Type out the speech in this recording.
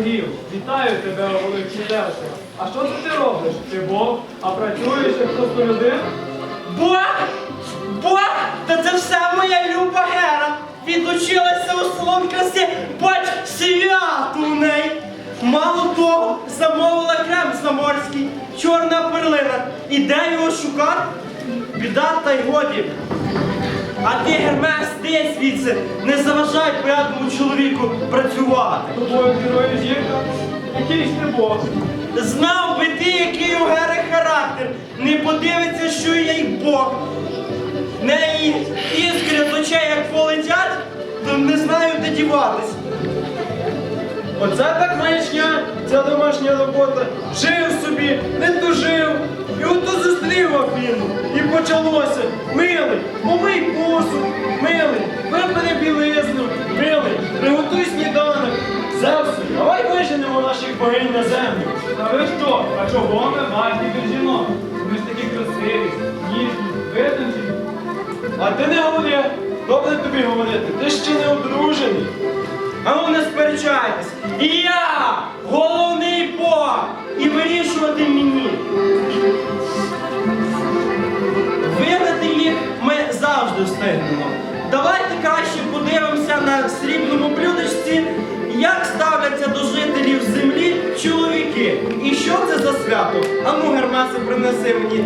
богів. Вітаю тебе, Величезне. А що це ти робиш? Ти Бог, а працюєш як просто людина? Бог! Бог! Та це все моя люба Гера! Відучилася у салон краси, бач, свято у неї! Мало того, замовила крем заморський, чорна перлина. І де його шукати? Біда та й годі. А ти, Гермес, ти звідси, не заважай порядному чоловіку працювати. Тобою керує жінка? Який ж Бог? Знав би ти, який у Гери характер, не подивиться, що я й Бог. Неї іскри з очей як полетять, то не знаю, де діватись. Оце так маячня, ця домашня робота. Жив собі, не тужив. І ото зустрів Афіну. І почалося. Милий, помий посуд, милий, вибери білизну, милий, приготуй сніданок. Зевсу, давай виженемо наших богинь на землю. Та ви що? А чого ми важні від жінок? Ми ж такі красиві, ніжні, видимці. А ти не говори, добре тобі говорити, ти ще не одружений. А ну не сперечайтесь. Я головний завжди. Давайте краще подивимося на срібному блюдечці, як ставляться до жителів землі чоловіки. І що це за свято? Ану, Гермесе, принеси мені